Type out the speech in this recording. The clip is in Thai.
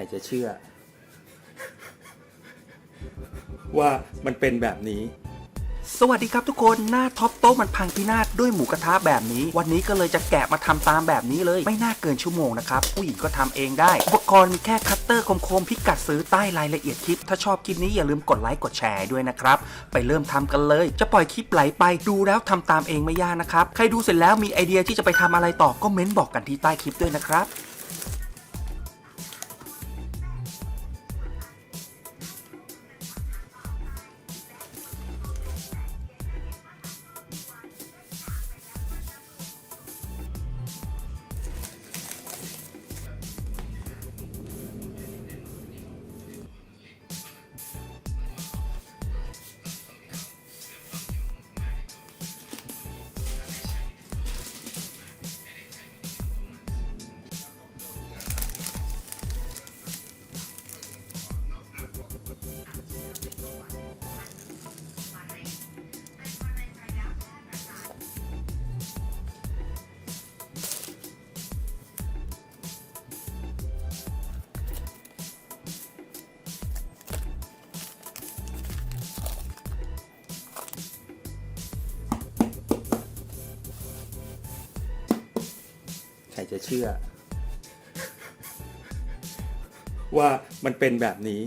รจะเชื่อ ว่ามันเป็นแบบนี้ สวัสดีครับทุกคนหน้าท็อปโต๊ะมันพังพินาศด้วยหมูกระทะแบบนี้ วันนี้ก็เลยจะแกะมาทำตามแบบนี้เลย ไม่น่าเกินชั่วโมงนะครับ ผู้หญิงก็ทำเองได้ อุปกรณ์มีแค่คัตเตอร์คมๆพิกัดซื้อใต้รายละเอียดคลิป ถ้าชอบคลิปนี้อย่าลืมกดไลค์กดแชร์ด้วยนะครับ ไปเริ่มทำกันเลย จะปล่อยคลิปไหลไปดูแล้วทำตามเองไม่ยากนะครับ ใครดูเสร็จแล้วมีไอเดียที่จะไปทำอะไรต่อก็เม้นบอกกันที่ใต้คลิปด้วยนะครับ ครจะเชื่อ ว่ามันเป็นแบบนี้